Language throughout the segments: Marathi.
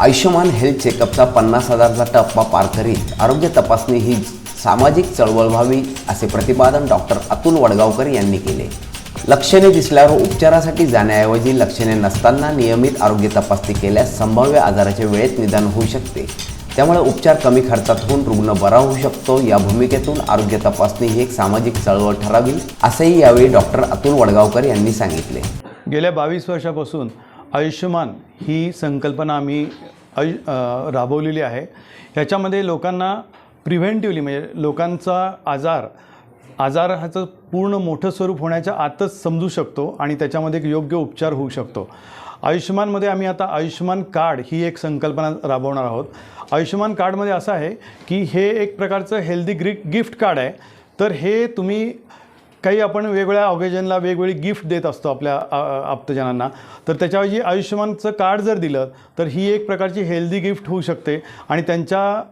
आयुष्यमान हेल्थ चेकअपचा पन्नास हजारचा टप्पा पार करीत आरोग्य तपासणी ही सामाजिक चळवळ व्हावी असे प्रतिपादन डॉक्टर अतुल वडगावकर यांनी केले. लक्षणे दिसल्यावर उपचारासाठी जाण्याऐवजी लक्षणे नसताना नियमित आरोग्य तपासणी केल्यास संभाव्य आजाराचे वेळेत निदान होऊ शकते. त्यामुळे उपचार कमी खर्चात होऊन रुग्ण बरा होऊ शकतो. या भूमिकेतून आरोग्य तपासणी ही एक सामाजिक चळवळ ठरावी असेही यावेळी डॉक्टर अतुल वडगावकर यांनी सांगितले. गेल्या बावीस वर्षापासून आयुष्यमान ही संकल्पना आम्ही आयु राबवलेली आहे. ह्याच्यामध्ये लोकांना प्रिव्हेंटिव्हली म्हणजे लोकांचा आजार आजाराचं पूर्ण मोठं स्वरूप होण्याच्या आतच समजू शकतो आणि त्याच्यामध्ये एक योग्य उपचार होऊ शकतो. आयुष्यमानमध्ये आम्ही आता आयुष्यमान कार्ड ही एक संकल्पना राबवणार आहोत. आयुष्यमान कार्डमध्ये असं आहे की हे एक प्रकारचं हेल्दी ग्रीक गिफ्ट कार्ड आहे. तर हे तुम्ही काही आपण वेगवेगळ्या ऑकेजनला वेगवेगळी गिफ्ट देत असतो आपल्या आ- आप्तजनांना. तर त्याच्याऐवजी आयुष्यमानचं कार्ड जर दिलं तर ही एक प्रकारची हेल्दी गिफ्ट होऊ शकते. आणि त्यांच्या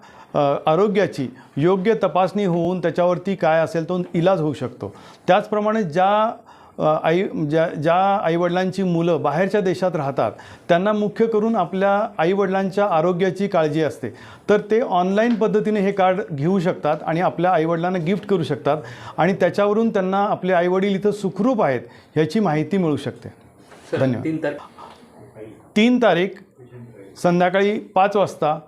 आरोग्याची योग्य तपासणी होऊन त्याच्यावरती काय असेल तो इलाज होऊ शकतो. त्याचप्रमाणे ज्या आई ज्या ज्या आईवडिलांची मुलं बाहेरच्या देशात राहतात त्यांना मुख्य करून आपल्या आईवडिलांच्या आरोग्याची काळजी असते. तर ते ऑनलाईन पद्धतीने हे कार्ड घेऊ शकतात आणि आपल्या आईवडिलांना गिफ्ट करू शकतात आणि त्याच्यावरून त्यांना आपले आईवडील इथं सुखरूप आहेत ह्याची माहिती मिळू शकते. धन्यवाद. तीन तर तीन तारीख संध्याकाळी पाच वाजता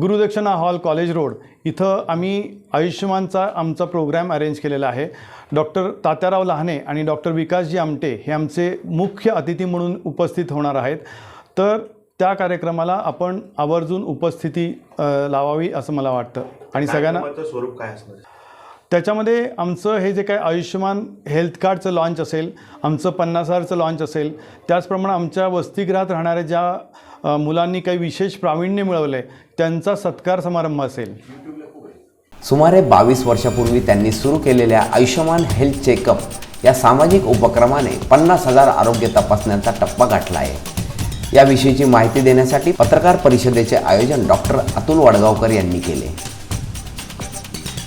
गुरुदक्षिणा हॉल कॉलेज रोड इथं आम्ही आयुष्यमानचा आमचा प्रोग्रॅम अरेंज केलेला आहे. डॉक्टर तात्याराव लहाने आणि डॉक्टर विकासजी आमटे हे आमचे मुख्य अतिथी म्हणून उपस्थित होणार आहेत. तर त्या कार्यक्रमाला आपण आवर्जून उपस्थिती लावावी असं मला वाटतं. आणि सगळ्यांना स्वरूप काय असणार? त्याच्यामध्ये आमचं हे जे काय आयुष्यमान हेल्थ कार्डचं लॉन्च असेल आमचं पन्नास हजारचं लॉन्च असेल त्याचप्रमाणे आमच्या वसतिगृहात राहणाऱ्या ज्या मुलांनी काही विशेष प्रावीण्य मिळवलं आहे त्यांचा सत्कार समारंभ असेल. सुमारे बावीस वर्षापूर्वी त्यांनी सुरू केलेल्या आयुष्यमान हेल्थ चेकअप या सामाजिक उपक्रमाने पन्नास हजार आरोग्य तपासण्यांचा टप्पा गाठला आहे. याविषयीची माहिती देण्यासाठी पत्रकार परिषदेचे आयोजन डॉक्टर अतुल वडगावकर यांनी केले.